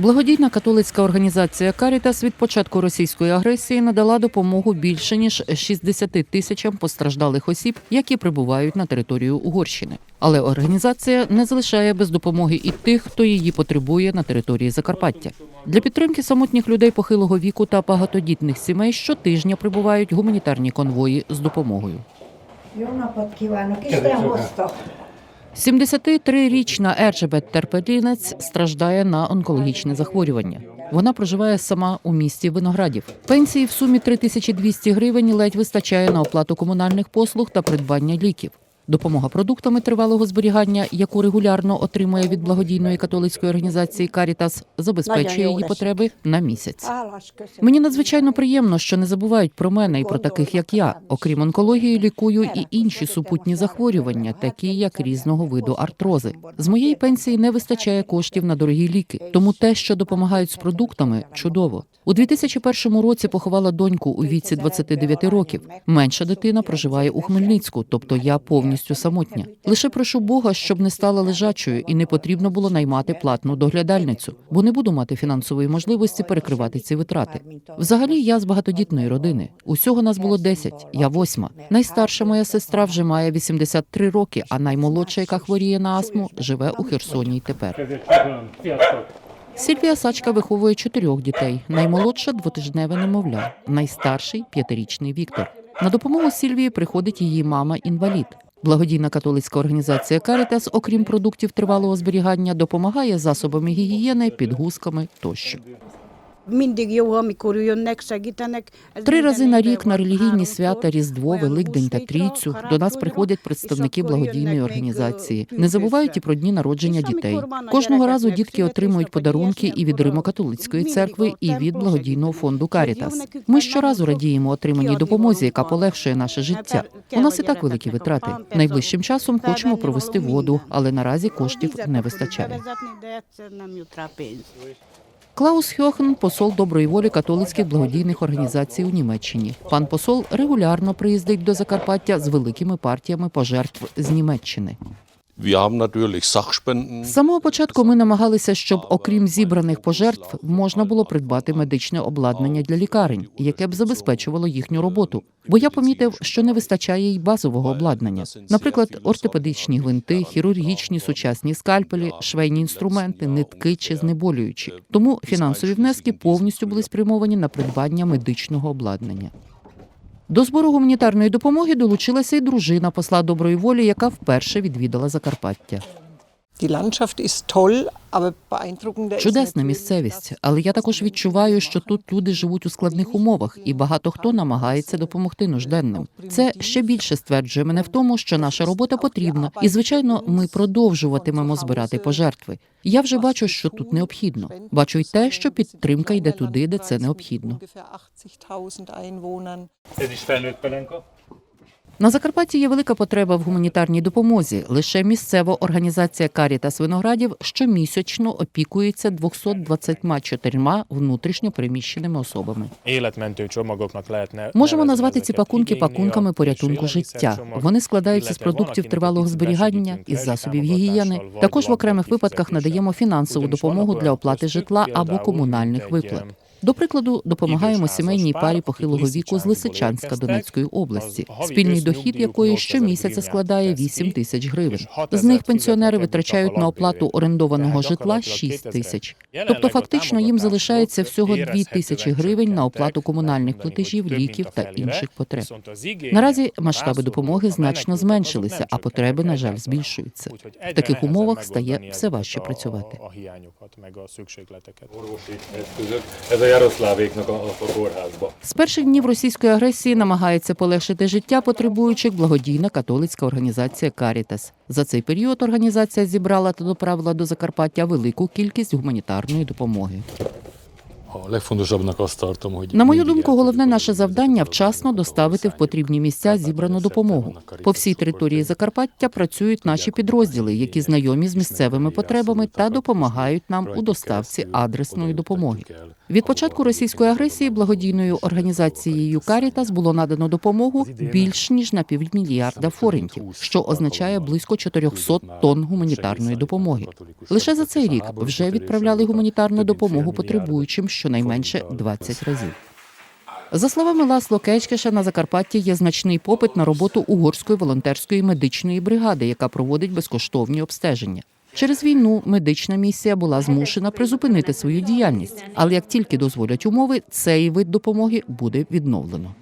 Благодійна католицька організація Карітас від початку російської агресії надала допомогу більше ніж 60 тисячам постраждалих осіб, які прибувають на територію Угорщини. Але організація не залишає без допомоги і тих, хто її потребує на території Закарпаття. Для підтримки самотніх людей похилого віку та багатодітних сімей щотижня прибувають гуманітарні конвої з допомогою. Jó napot kívánok! Isten hozta! 73-річна Ерджебет Терпелінець страждає на онкологічне захворювання. Вона проживає сама у місті Виноградів. Пенсії в сумі 3200 гривень ледь вистачає на оплату комунальних послуг та придбання ліків. Допомога продуктами тривалого зберігання, яку регулярно отримує від благодійної католицької організації Карітас, забезпечує її потреби на місяць. Мені надзвичайно приємно, що не забувають про мене і про таких, як я. Окрім онкології, лікую і інші супутні захворювання, такі як різного виду артрози. З моєї пенсії не вистачає коштів на дорогі ліки. Тому те, що допомагають з продуктами, чудово. У 2001 році поховала доньку у віці 29 років. Менша дитина проживає у Хмельницьку, тобто я повністю самотня. Лише прошу Бога, щоб не стала лежачою і не потрібно було наймати платну доглядальницю, бо не буду мати фінансової можливості перекривати ці витрати. Взагалі, я з багатодітної родини. Усього нас було 10, я восьма. Найстарша моя сестра вже має 83 роки, а наймолодша, яка хворіє на астму, живе у Херсоні й тепер. Сільвія Сачка виховує чотирьох дітей. Наймолодша двотижневе немовля, найстарший п'ятирічний Віктор. На допомогу Сільвії приходить її мама інвалід. Благодійна католицька організація Карітас, окрім продуктів тривалого зберігання, допомагає засобами гігієни, підгузками тощо. Mindig jó, amikor jönnek, segítenek. Три рази на рік на релігійні свята Різдво, Великдень та Трійцю до нас приходять представники благодійної організації. Не забувають і про дні народження дітей. Кожного разу дітки отримують подарунки і від Римо-католицької церкви, і від благодійного фонду Карітас. Ми щоразу радіємо отриманій допомозі, яка полегшує наше життя. У нас і так великі витрати. Найближчим часом хочемо провести воду, але наразі коштів не вистачає. Клаус Хьохен – посол доброї волі католицьких благодійних організацій у Німеччині. Пан посол регулярно приїздить до Закарпаття з великими партіями пожертв з Німеччини. З самого початку ми намагалися, щоб, окрім зібраних пожертв, можна було придбати медичне обладнання для лікарень, яке б забезпечувало їхню роботу. Бо я помітив, що не вистачає й базового обладнання, наприклад, ортопедичні гвинти, хірургічні сучасні скальпелі, швейні інструменти, нитки чи знеболюючі. Тому фінансові внески повністю були спрямовані на придбання медичного обладнання. До збору гуманітарної допомоги долучилася й дружина посла доброї волі, яка вперше відвідала Закарпаття. Чудесна місцевість, але я також відчуваю, що тут люди живуть у складних умовах, і багато хто намагається допомогти нужденним. Це ще більше стверджує мене в тому, що наша робота потрібна, і звичайно, ми продовжуватимемо збирати пожертви. Я вже бачу, що тут необхідно. Бачу й те, що підтримка йде туди, де це необхідно. На Закарпатті є велика потреба в гуманітарній допомозі. Лише місцева організація Карітас Виноградів щомісячно опікується 224 внутрішньо переміщеними особами. Можемо назвати ці пакунки пакунками порятунку життя. Вони складаються з продуктів тривалого зберігання, із засобів гігієни. Також в окремих випадках надаємо фінансову допомогу для оплати житла або комунальних виплат. До прикладу, допомагаємо сімейній парі похилого віку з Лисичанська Донецької області, спільний дохід якої щомісяця складає п'ятдесят 8 тисяч гривень. З них пенсіонери витрачають на оплату орендованого житла гакалатла 6 тисяч. Тобто фактично їм залишається всього 2 тисячі гривень на оплату комунальних платежів, ліків та інших потреб. Наразі масштаби допомоги значно зменшилися, а потреби, на жаль, збільшуються. В таких умовах стає все важче працювати. A hiányokat, meg a szükségleteket. Orvosi eszközök. Ez a Jaroszlávéknak a, a kórházba. З перших днів російської агресії намагається полегшити життя потребуючих благодійна католицька організація Карітас. За цей період організація зібрала та доправила до Закарпаття велику кількість гуманітарної допомоги. На мою думку, головне наше завдання вчасно доставити в потрібні місця зібрану допомогу. По всій території Закарпаття працюють наші підрозділи, які знайомі з місцевими потребами та допомагають нам у доставці адресної допомоги. Від початку російської агресії благодійною організацією Карітас було надано допомогу більш ніж на півмільярда форентів, що означає близько 400 тонн гуманітарної допомоги. Лише за цей рік вже відправляли гуманітарну допомогу потребуючим щонайменше 20 разів. За словами Ласло Кечкеша, на Закарпатті є значний попит на роботу угорської волонтерської медичної бригади, яка проводить безкоштовні обстеження. Через війну медична місія була змушена призупинити свою діяльність, але як тільки дозволять умови, цей вид допомоги буде відновлено.